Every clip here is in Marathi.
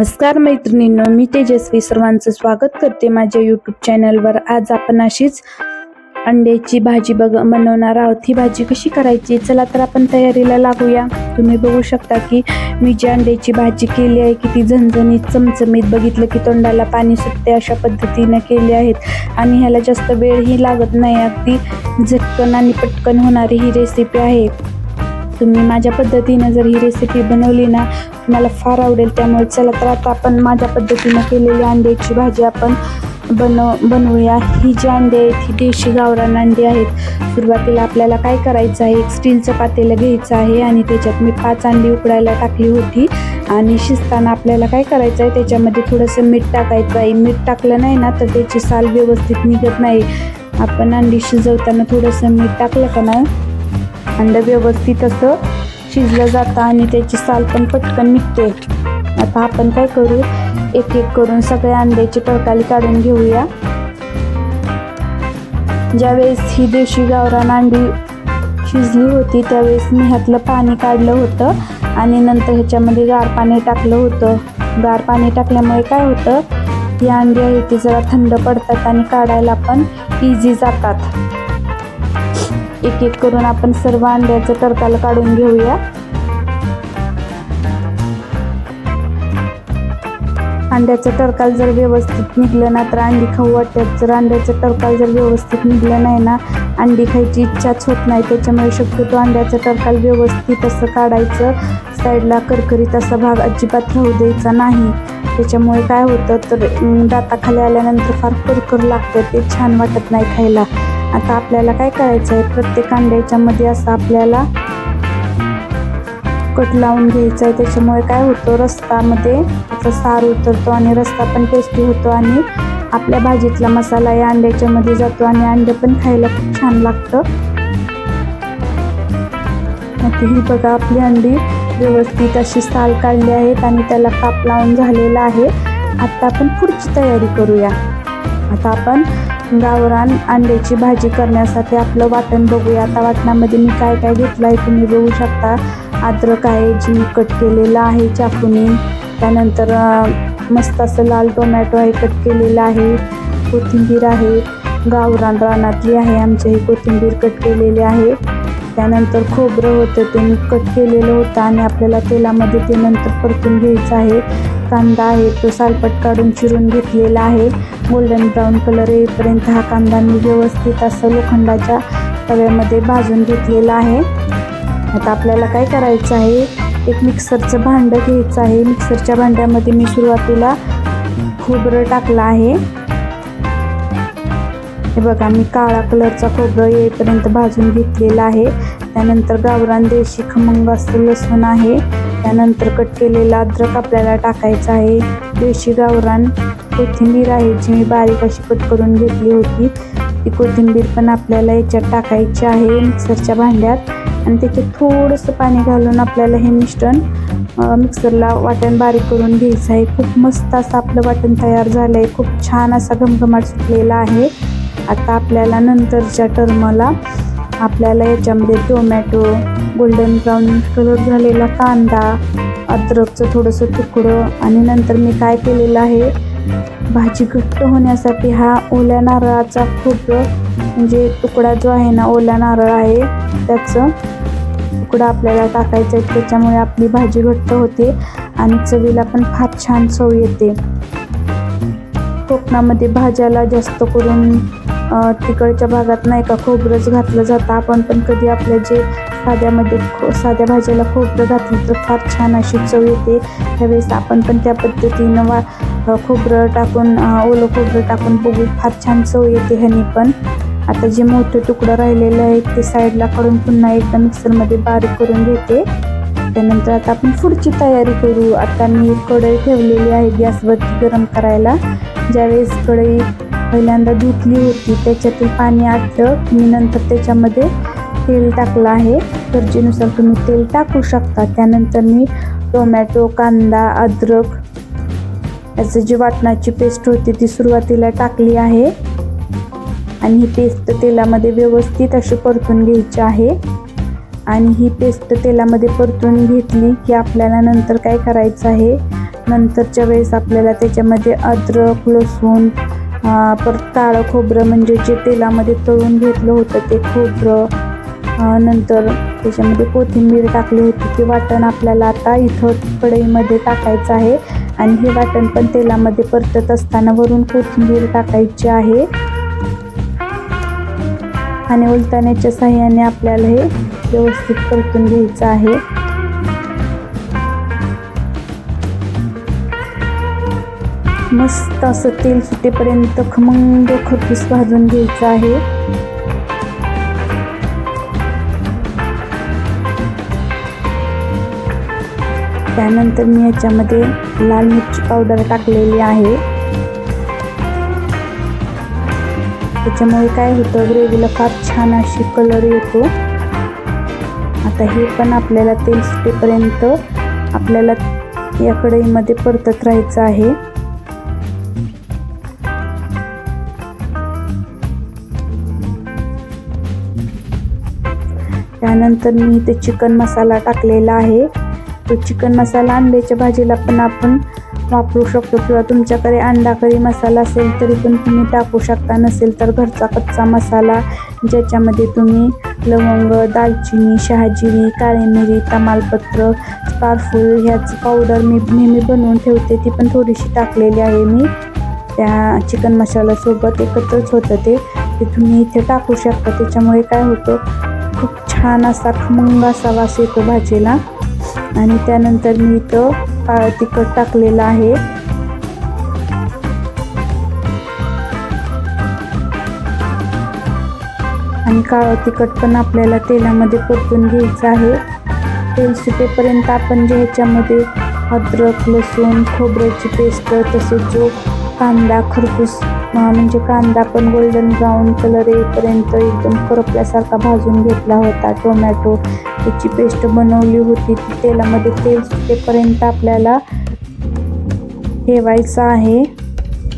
नमस्कार मैत्रिणींनो मी तेजस्वी. सर्वांचं स्वागत करते माझ्या यूट्यूब चॅनलवर आज आपण अशीच अंड्याची भाजी बघ बनवणार आहोत. ही भाजी कशी करायची? चला तर आपण तयारीला लागूया. तुम्ही बघू शकता की मी जी अंड्याची भाजी केली आहे की ती झणझणीत चमचमीत बघितलं की तोंडाला पाणी सुटते अशा पद्धतीनं केली आहेत. आणि ह्याला जास्त वेळही लागत नाही. अगदी झटकन आणि पटकन होणारी ही रेसिपी आहे. तुम्ही माझ्या पद्धतीनं जर ही रेसिपी बनवली ना तुम्हाला फार आवडेल. त्यामुळे चला तर आता आपण माझ्या पद्धतीनं केलेली अंड्याची भाजी आपण बनव बनवूया. ही जी अंडी आहेत ही देशी गावरान अंडी आहेत. सुरुवातीला आपल्याला काय करायचं आहे? एक स्टीलचं पातेलं घ्यायचं आहे आणि त्याच्यात मी पाच अंडी उकडायला टाकली होती. आणि शिजताना आपल्याला काय करायचं आहे? त्याच्यामध्ये थोडंसं मीठ टाकायचं आहे. मीठ टाकलं नाही ना तर त्याची साल व्यवस्थित निघत नाही. आपण अंडी शिजवताना थोडंसं मीठ टाकलं का नाही अंड व्यवस्थित असं शिजलं जातं आणि त्याची साल पण पटकन निघते. आता आपण काय करू? एक एक करून सगळ्या अंड्याची टरकाली काढून घेऊया. ज्यावेळेस ही देशी गावरान अंडी शिजली होती त्यावेळेस मी ह्यातलं पाणी काढलं होतं आणि नंतर ह्याच्यामध्ये गार पाणी टाकलं होतं. गार पाणी टाकल्यामुळे काय होतं? ही अंडी आहे ती जरा थंड पडतात आणि काढायला पण इझी जातात. एक एक करून आपण सर्व अंड्याचं टरकाल काढून घेऊया. अंड्याचं टरकाल जर व्यवस्थित निघलं ना तर अंडी खाऊ वाटतात. जर अंड्याचं टरकाल जर व्यवस्थित निघलं नाही ना अंडी खायची इच्छाच होत नाही. त्याच्यामुळे शक्यतो अंड्याचं टरकाल व्यवस्थित असं काढायचं. साईडला करकरीत असा भाग अजिबात राहू द्यायचा नाही. त्याच्यामुळे काय होतं तर दाताखाली आल्यानंतर फार कुरकुर लागतं. ते छान वाटत नाही खायला. आता आपल्याला काय करायचं आहे? प्रत्येक अंड्याच्या मध्ये असं आपल्याला कट लावून घ्यायचं आहे. त्याच्यामुळे काय होतं? रस्तामध्ये त्याचा सार उतरतो आणि रस्ता पण टेस्टी होतो आणि आपल्या भाजीतला मसाला या अंड्याच्या मध्ये जातो आणि अंडे पण खायला खूप छान लागतं. आता ही बघा आपली अंडी व्यवस्थित अशी साल काढली आहेत आणि त्याला काप लावून झालेला आहे. आता आपण पुढची तयारी करूया. आता आपण गावरान अंड्याची भाजी करण्यासाठी आपलं वाटण बघूया. आता वाटणामध्ये मी काय काय घेतलं आहे तुम्ही बघू शकता. अद्रक आहे जी कट केलेलं आहे चाकूने. त्यानंतर मस्त असं लाल टोमॅटो आहे कट केलेलं आहे. कोथिंबीर आहे. गावरान रानातली आहे आमच्या ही कोथिंबीर कट केलेली आहे. त्यानंतर खोबरं होतं ते मी कट केलेलं होतं आणि आपल्याला तेलामध्ये ते नंतर परतून घ्यायचं आहे. कांदा आहे तो सालपट काढून चिरून घेतलेला आहे. गोल्डन ब्राऊन कलर येईपर्यंत हा कांदा मी व्यवस्थित असं लोखंडाच्या तव्यामध्ये भाजून घेतलेला आहे. आता आपल्याला काय करायचं आहे? एक मिक्सरचं भांडं घ्यायचं आहे. मिक्सरच्या भांड्यामध्ये मी सुरुवातीला खोबरं टाकलं आहे. हे बघा मी काळा कलरचा खोबरं येईपर्यंत भाजून घेतलेला आहे. त्यानंतर गावरान देशी खमंग असं लसूण आहे. त्यानंतर कट केलेला अद्रक आपल्याला टाकायचं आहे. देशी गावरान कोथिंबीर आहे जी मी बारीक अशी कट करून घेतली होती. ती कोथिंबीर पण आपल्याला याच्यात टाकायची आहे मिक्सरच्या भांड्यात. आणि त्याच्यात थोडंसं पाणी घालून आपल्याला हे मिश्रण मिक्सरला वाटण बारीक करून घ्यायचं आहे. खूप मस्त असं आपलं वाटण तयार झालं आहे खूप छान असा घमघमाट सुटलेला आहे. आता आपल्याला नंतरच्या टर्मला आपल्याला याच्यामध्ये टोमॅटो गोल्डन ब्राऊन कलर झालेला कांदा अद्रकचं थोडंसं तुकडं आणि नंतर मी काय केलेलं आहे भाजी घट्ट होण्यासाठी हा ओल्या नारळाचा खूप म्हणजे तुकडा जो आहे ना ओला नारळ आहे त्याचं तुकडा आपल्याला टाकायचं आहे त्याच्यामुळे आपली भाजी घट्ट होते आणि चवीला पण फार छान चव येते. कोकणामध्ये भाज्याला जास्त करून तिकडच्या भागात नाही का खोबरंच घातलं जातं. आपण पण कधी आपल्या जे साध्यामध्ये खो साध्या भाज्याला खोबरं घातलं तर फार छान अशी चव येते. त्यावेळेस आपण पण त्या पद्धतीनं वा खोबरं टाकून ओलं खोबरं टाकून बघू. फार छान चव येते ह्यानी पण. आता जे मोठे तुकडं राहिलेले आहेत ते साईडला काढून पुन्हा एकदा मिक्सरमध्ये बारीक करून घेते. त्यानंतर आता आपण पुढची तयारी करू. आता मी कढई ठेवलेली आहे गॅसवरती गरम करायला. ज्यावेळेस कढई पहिल्यांदा धुतली होती. त्याच्यातील पाणी आटलं. मी नंतर त्याच्यामध्ये तेल टाकलं आहे. गरजेनुसार तुम्ही तेल टाकू शकता. त्यानंतर मी टोमॅटो कांदा अद्रक याचं जी वाटणाची पेस्ट होती ती सुरुवातीला टाकली आहे. आणि ही पेस्ट तेलामध्ये व्यवस्थित अशी परतून घ्यायची आहे. आणि ही पेस्ट तेलामध्ये परतून घेतली की आपल्याला नंतर काय करायचं आहे? नंतरच्या वेळेस आपल्याला त्याच्यामध्ये अद्रक लसूण परत काळं खोबरं म्हणजे जे तेलामध्ये तळून घेतलं होतं ते खोबरं नंतर त्याच्यामध्ये कोथिंबीर टाकली होती. ते वाटण आपल्याला आता इथं कढईमध्ये टाकायचं आहे. आणि हे वाटण पण तेलामध्ये परतत असताना वरून कोथिंबीर टाकायची आहे. आणि उलताण्याच्या साह्याने आपल्याला हे व्यवस्थित परतून घ्यायचं आहे. मस्त असं तेल सुटेपर्यंत खमंग खरपूस भाजून घ्यायचं आहे. त्यानंतर मी याच्यामध्ये लाल मिरची पावडर टाकलेली आहे. त्याच्यामुळे काय होतं ग्रेव्हीला फार छान अशी कलर येतो. आता हे पण आपल्याला तेल सुटेपर्यंत आपल्याला या कढईमध्ये परतत राहायचं आहे. त्यानंतर मी इथे चिकन मसाला टाकलेला आहे. तो चिकन मसाला अंड्याच्या भाजीला पण आपण वापरू शकतो किंवा तुमच्याकडे अंडा करी मसाला असेल तरी पण तुम्ही टाकू शकता. नसेल तर घरचा कच्चा मसाला ज्याच्यामध्ये तुम्ही लवंग दालचिनी शहाजिरी काळी मिरी तमालपत्र स्टारफूल ह्याचं पावडर मी नेहमी बनवून ठेवते. ती पण थोडीशी टाकलेली आहे मी. त्या चिकन मसाल्यासोबत एकत्रच होतं ते. ते तुम्ही इथे टाकू शकता. त्याच्यामुळे काय होतं छान असा खमंग असा वास येतो भाजीला. आणि त्यानंतर मी इथं काळं तिखट टाकलेलं आहे. आणि काळं तिखट पण आपल्याला तेलामध्ये परतून घ्यायचं आहे. तेल सुटेपर्यंत आपण जे ह्याच्यामध्ये अद्रक लसूण खोबऱ्याची पेस्ट तसेच जो कांदा खरपूस म्हणजे कांदा पण गोल्डन ब्राऊन कलर येईपर्यंत एकदम करपल्यासारखा भाजून घेतला होता टोमॅटो त्याची पेस्ट बनवली होती. ती तेलामध्ये तेल सुटेपर्यंत आपल्याला ठेवायचं आहे.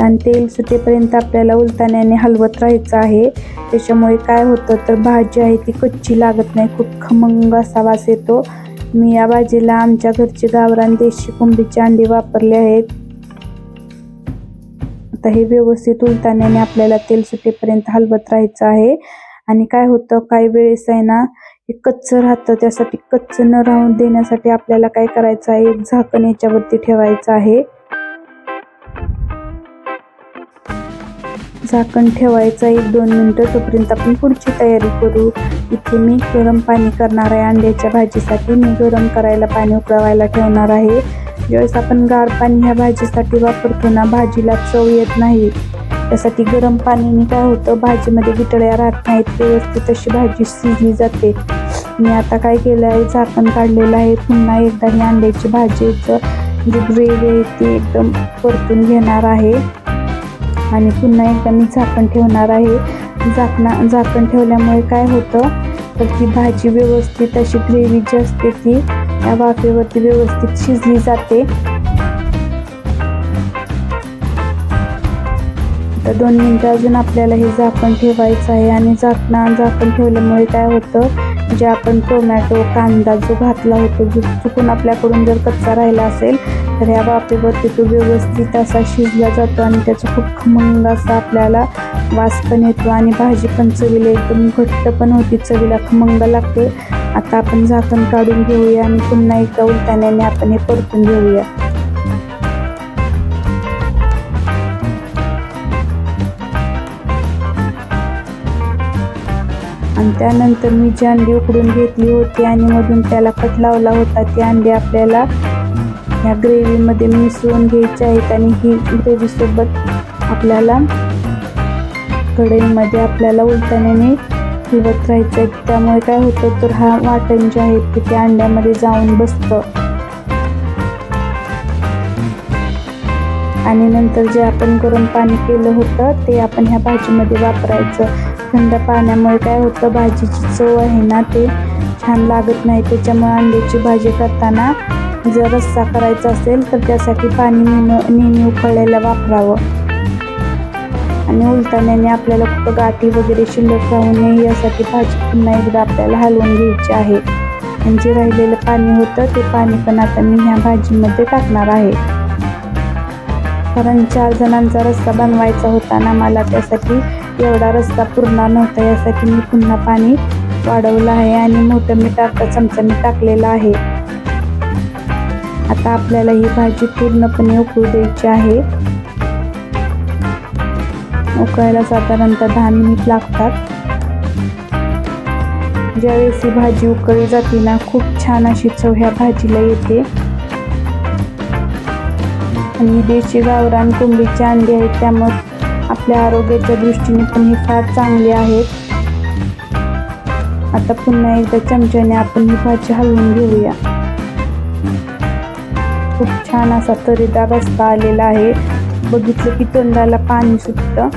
आणि तेल सुटेपर्यंत आपल्याला उलताण्याने हलवत राहायचं आहे. त्याच्यामुळे काय होतं तर भाजी आहे ती कच्ची लागत नाही. खूप खमंग असा वास येतो. मी या भाजीला आमच्या घरचे गावरान देशी कोंबडीचे अंडी वापरले आहेत. आता हे व्यवस्थित उलटाण्याने आपल्याला तेल सुटेपर्यंत हलवत राहायचं आहे. आणि काय होतं? काही वेळेस आहे ना हे कच्चं राहतं. त्यासाठी कच्चं न राहून देण्यासाठी आपल्याला काय करायचं आहे? एक झाकण याच्यावरती ठेवायचं आहे. झाकण ठेवायचं एक दोन मिनटं. तोपर्यंत आपण पुढची तयारी करू. इथे मी गरम पाणी करणार आहे. अंड्याच्या भाजीसाठी मी गरम करायला पाणी उकळवायला ठेवणार आहे. ज्यावेळेस आपण गार पाणी ह्या भाजीसाठी वापरतो ना भाजीला चव येत नाही. त्यासाठी गरम पाण्याने काय होतं भाजीमध्ये गिटळ्या राहत नाहीत व्यवस्थित तशी भाजी शिजली जाते. मी आता काय केलं आहे झाकण काढलेलं आहे. पुन्हा एकदा ही अंड्याची भाजीचं जी ग्रेव्ही आहे ती एकदम परतून घेणार आहे. आणि पुन्हा एकदा मी झाकण ठेवणार आहे. झाकणा झाकण ठेवल्यामुळे काय होतं तर ती भाजी व्यवस्थित अशी ग्रेव्ही जी असते ती या वाफेवरती व्यवस्थित शिजली जाते. तर दोन मिनटं अजून आपल्याला हे झाकण ठेवायचं आहे आणि झाकणा झाकण ठेवल्यामुळे काय होतं जे आपण टोमॅटो कांदा जो घातला होतो जो चुकून आपल्याकडून जर कच्चा राहिला असेल तर ह्या वाफेवरती तो व्यवस्थित असा शिजला जातो आणि त्याचा खूप खमंग असा आपल्याला वास पण येतो आणि भाजी पण चवीला एकदम घट्ट पण होती चवीला खमंग लागते. आता आपण झाकण काढून घेऊया आणि पुन्हा एकदा उलटाण्याने आपण हे परतून घेऊया. आणि त्यानंतर मी जी अंडी उकडून घेतली होती आणि मधून त्याला कट लावला होता ती अंडी आपल्याला ह्या ग्रेव्हीमध्ये मिसळून घ्यायची आहेत आणि ही ग्रेव्हीसोबत आपल्याला कढईमध्ये आपल्याला उलटण्याने फिरवत राहायचं. आहे त्यामुळे काय होतं तर हा वाटण जे आहे ते त्या अंड्यामध्ये जाऊन बसतं. आणि नंतर जे आपण गरम पाणी केलं होतं ते आपण ह्या भाजीमध्ये वापरायचं. थंड पाण्यामुळे काय होतं भाजीची चव आहे ना ते छान लागत नाही. त्याच्यामुळे अंड्याची भाजी करताना जर रस्सा करायचा असेल तर त्यासाठी पाणी नेहमी नेहमी उकळलेलं वापरावं. आणि उलटाण्याने आपल्याला कुठं गाठी वगैरे शिल्लक राहू नये यासाठी भाजी पुन्हा एकदा आपल्याला हलवून घ्यायची आहे. आणि जे राहिलेलं पाणी होतं ते पाणी पण आता मी ह्या भाजीमध्ये टाकणार आहे. कारण चार जणांचा रस्ता बनवायचा होता ना मला त्यासाठी एवढा रस्ता पुरणार नव्हता. यासाठी मी पुन्हा पाणी वाढवलं आहे आणि मोठं मीठ आता चमचा मी टाकलेला आहे. आता आपल्याला ही भाजी पूर्णपणे उकळू द्यायची आहे. उकळायला साधारणतः दहा मिनिट लागतात. ज्यावेळेस ही भाजी उकळली जाते ना खूप छान अशी चव ह्या भाजीला येते. आणि देशी गावरान कोंबडीचे अंडी आहेत त्यामुळे आपल्या आरोग्याच्या दृष्टीने पण ही फार चांगली आहेत. आता पुन्हा एकदा चमच्याने आपण ही भाजी हलवून घेऊया. खूप छान असा तरीदार रस्ता आलेला आहे. बघितलं की तोंडाला पाणी सुटतं.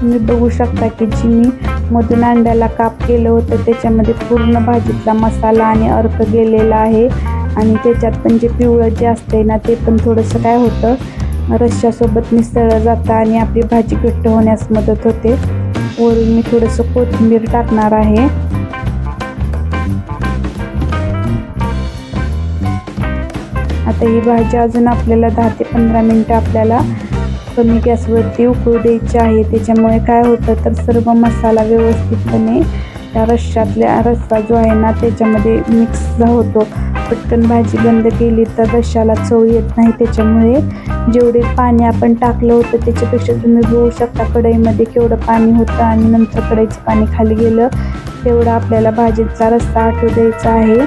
तुम्ही बघू शकता की जी मी मधून अंड्याला काप केलं होतं. त्याच्यामध्ये पूर्ण भाजीतला मसाला आणि अर्क गेलेला आहे. आणि त्याच्यात पण जे पिवळं जे असते ना ते पण थोडंसं काय होतं रश्श्यासोबत मिसळलं जातं आणि आपली भाजी घट्ट होण्यास मदत होते. वरून मी थोडंसं कोथिंबीर टाकणार आहे. आता ही भाजी अजून आपल्याला दहा ते पंधरा मिनटं आपल्याला कमी गॅसवरती उकळू द्यायची आहे. त्याच्यामुळे काय होतं तर सर्व मसाला व्यवस्थितपणे त्या रश्श्यातल्या रस्सा जो आहे ना त्याच्यामध्ये मिक्स होतो. पटकन भाजी बंद केली तर रश्श्याला चव येत नाही. त्याच्यामुळे जेवढे पाणी आपण टाकलं होतं त्याच्यापेक्षा तुम्ही बघू शकता कढईमध्ये केवढं पाणी होतं आणि नंतर कढईचं पाणी खाली गेलं तेवढं आपल्याला भाजीचा रस्सा आटू द्यायचा आहे.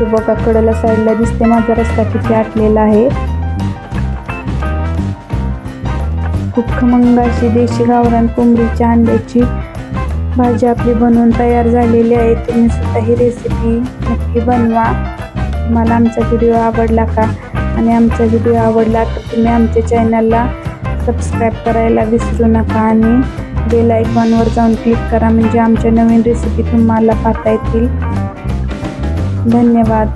तो बघा कडेला साईडला दिसते माझा रस्ता किती आटलेला आहे. खूप खमंग अशी देशी गावरान कोंबडीच्या अंड्याची भाजी आपली बनवून तयार झालेली आहे. तुम्ही सुद्धा ही रेसिपी नक्की बनवा. तुम्हाला आमचा व्हिडिओ आवडला का? आणि आमचा व्हिडिओ आवडला तर तुम्ही आमच्या चॅनलला सबस्क्राईब करायला विसरू नका आणि बेल आयकॉनवर जाऊन क्लिक करा. म्हणजे आमच्या नवीन रेसिपी तुम्हाला पाहता येतील. धन्यवाद.